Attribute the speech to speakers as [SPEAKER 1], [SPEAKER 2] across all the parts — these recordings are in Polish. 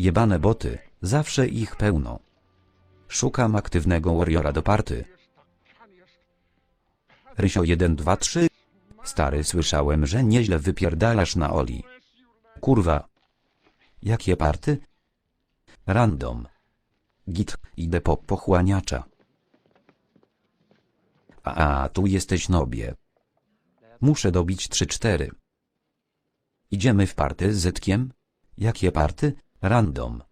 [SPEAKER 1] Jebane boty, zawsze ich pełno. Szukam aktywnego warriora do party. Rysio 1, 2, 3. Stary słyszałem, że nieźle wypierdalasz na Oli. Kurwa. Jakie party? Random. Git, idę po pochłaniacza. A, tu jesteś nobie. Muszę dobić 3-4. Idziemy w party z Zetkiem? Jakie party? Random.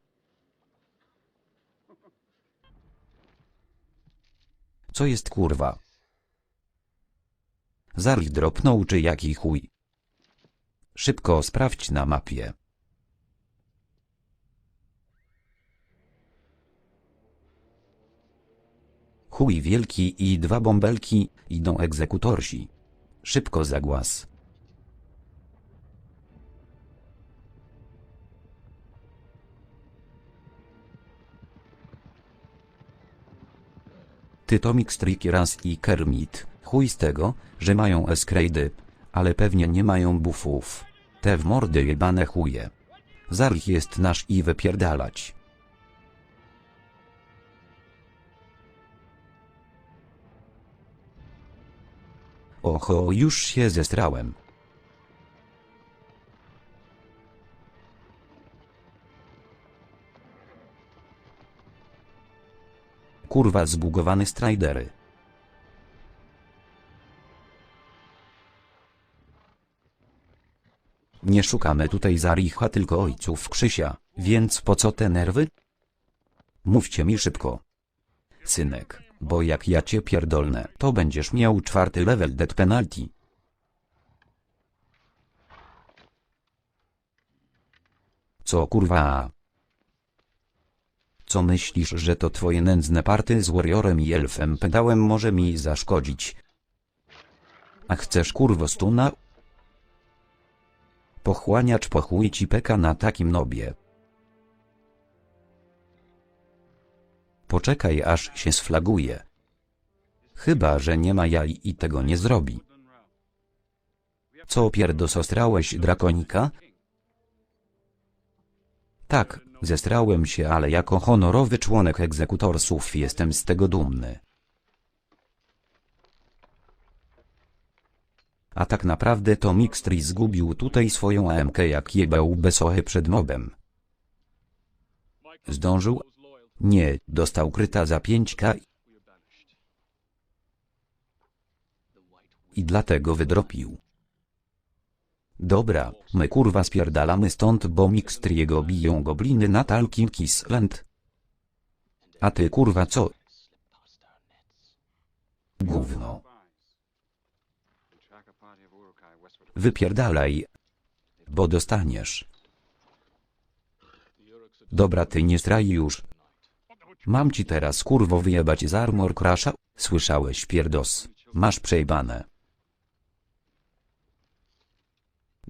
[SPEAKER 1] Co jest kurwa? Zari dropnął czy jaki chuj? Szybko sprawdź na mapie. Chuj wielki i dwa bąbelki, idą egzekutorsi. Szybko zagłas. Ty to Mixtrick raz i Kermit, chuj z tego, że mają eskrejdy, ale pewnie nie mają buffów. Te w mordy jebane chuje. Zarich jest nasz i wypierdalać. Oho, już się zestrałem. Kurwa zbugowane strajdery. Nie szukamy tutaj Zaricha tylko ojców Krzysia, więc po co te nerwy? Mówcie mi szybko. Synek, bo jak ja cię pierdolnę, to będziesz miał czwarty level dead penalty. Co kurwa? Co myślisz, że to twoje nędzne party z warriorem i elfem pedałem może mi zaszkodzić? A chcesz kurwo stuna? Pochłaniacz pochłuj ci peka na takim nobie. Poczekaj aż się sflaguje. Chyba, że nie ma jaj i tego nie zrobi. Co pierdosostrałeś drakonika? Tak, zestrałem się, ale jako honorowy członek egzekutorsów jestem z tego dumny. A tak naprawdę to Mixtri zgubił tutaj swoją AMK jak jebał besochę przed mobem. Zdążył? Nie, dostał kryta za 5k i dlatego wydropił. Dobra, my kurwa spierdalamy stąd, bo Mixtriego biją gobliny na Talking Island. A ty kurwa co? Gówno. Wypierdalaj. Bo dostaniesz. Dobra ty nie straj już. Mam ci teraz kurwo wyjebać z armor crasha? Słyszałeś pierdos. Masz przejbane.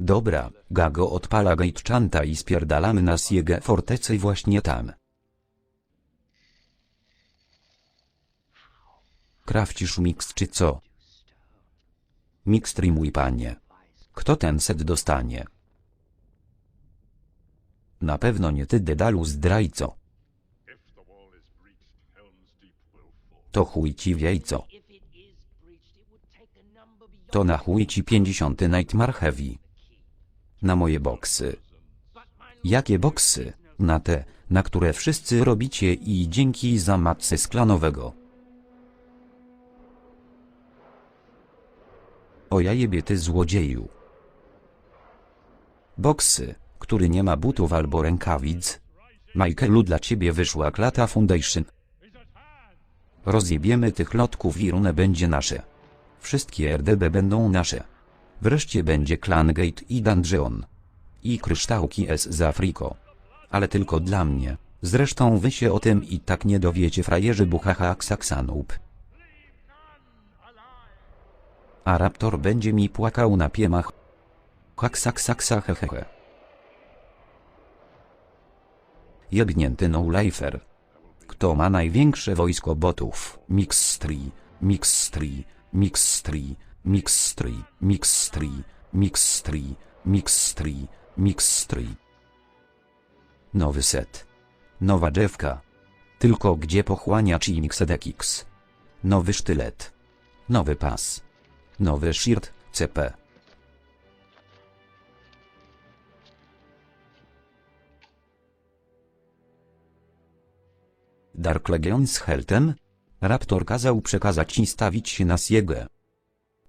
[SPEAKER 1] Dobra, Gago odpala gate i spierdalamy na Siege Fortecy właśnie tam. Krawcisz mix czy co? Mixtry mój panie. Kto ten set dostanie? Na pewno nie ty dedalu zdrajco. To chuj ci w jajco. To na chuj ci 50 Nightmare Heavy. Na moje boksy. Jakie boksy? Na te, na które wszyscy robicie i dzięki za matce sklanowego. O ja jebie ty złodzieju. Boksy, który nie ma butów albo rękawic. Michaelu dla ciebie wyszła klata Foundation. Rozjebiemy tych lotków i runę będzie nasze. Wszystkie RDB będą nasze. Wreszcie będzie Clangate i Dungeon. I kryształki S z. Ale tylko dla mnie. Zresztą wy się o tym i tak nie dowiecie frajerzy buchacha Saxanup. A raptor będzie mi płakał na piemach. Haksaksaksa hehehe. Jebnięty no-lifer. Kto ma największe wojsko botów? Mixstri, Mixstri, Mixstri, Mixstri, Mixstri, Mixstri, Mixstri, Mixstri. Nowy set. Nowa drzewka. Tylko gdzie pochłaniacz i Mixedekix. Nowy sztylet. Nowy pas. Nowy shirt, CP. Dark Legion z Heltem? Raptor kazał przekazać i stawić się na Siegę.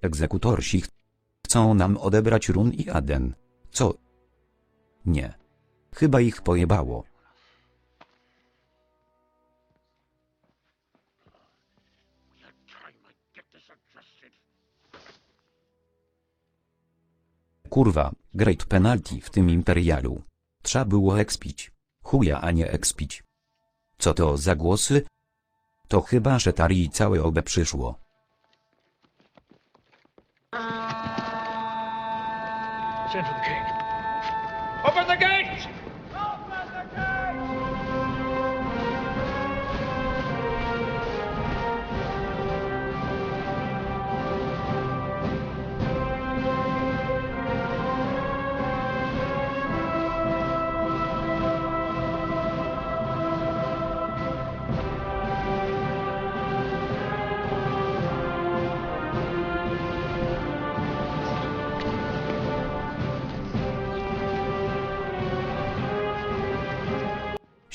[SPEAKER 1] Egzekutorsi ch- chcą nam odebrać Run i Aden. Co? Nie. Chyba ich pojebało. Kurwa, great penalty w tym imperialu. Trzeba było ekspić. Chuja, a nie ekspić. Co to za głosy? To chyba Szetari i całe obe przyszło.
[SPEAKER 2] Send for the king. Open the gate!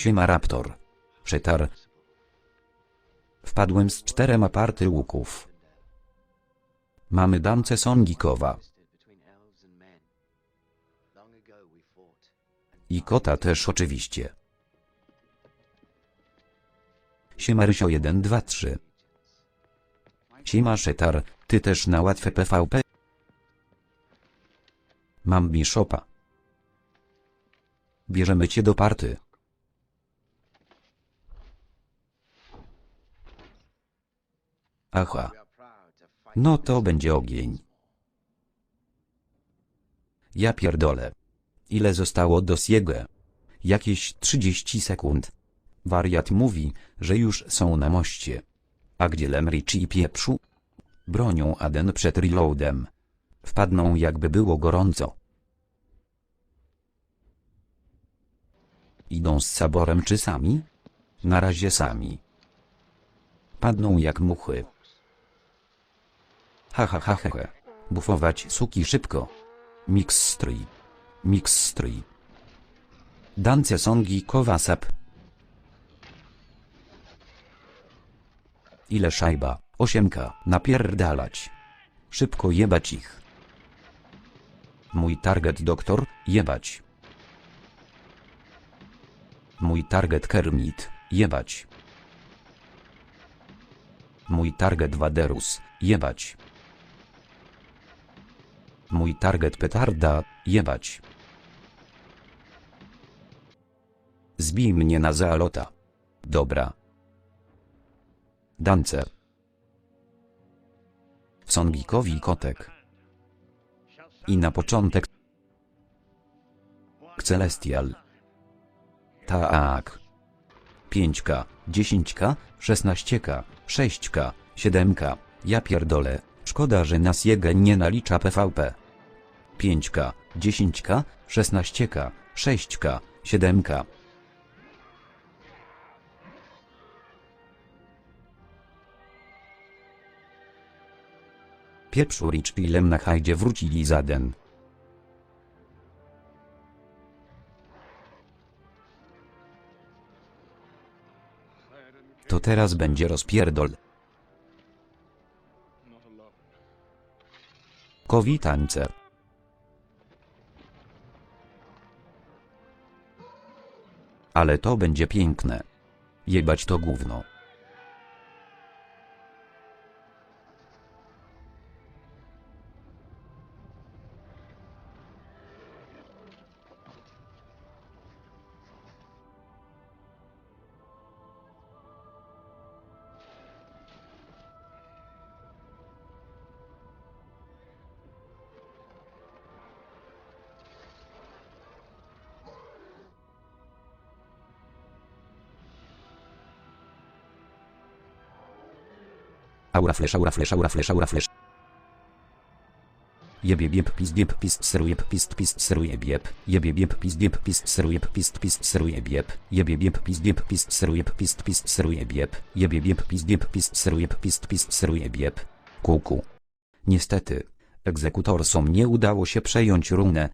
[SPEAKER 1] Siema Raptor. Przetar. Wpadłem z czterema party łuków. Mamy damce Songikowa. I kota też oczywiście. Siema Rysio 1 2 3. Siema Szetar, ty też na łatwe PvP? Mam bishopa. Bierzemy cię do party. Aha. No to będzie ogień. Ja pierdolę. Ile zostało do Siege? Jakieś 30 sekund. Wariat mówi, że już są na moście. A gdzie Lemrich i pieprzu? Bronią Aden przed reloadem. Wpadną jakby było gorąco. Idą z saborem czy sami? Na razie sami. Padną jak muchy. Ha ha ha ha ha. Bufować suki szybko. Mix strój. Mix strój. Dance songi kowasap. Ile szajba? Osiemka. Napierdalać. Szybko jebać ich. Mój target doktor, jebać. Mój target Kermit, jebać. Mój target Waderus, jebać. Mój target petarda, jebać. Zbij mnie na zalota. Dobra. Dancer. Songikowi kotek. I na początek Celestial. Tak. 5K, 10K, 16K, 6K, 7K. Ja pierdolę. Szkoda, że nas jego nie nalicza PVP. 5K, 10K, 16K, 6K, 7K. Pieprzu Rich Pilem na wrócili zaden. To teraz będzie rozpierdol. Kowi Ale to będzie piękne. Jebać to gówno. Aura flash, aura flash, aura flash, aura flash. Jebie bieb pis bieb pist seruje pist pist seruje bieb. Jebie bieb pis bieb pist seruje pist pist seruje bieb. Jebie bieb pis bieb pist seruje pist pist seruje bieb. Jebie bieb pis seruje pist pist seruje bieb. Kuku. Niestety. Egzekutorsom nie udało się przejąć runę,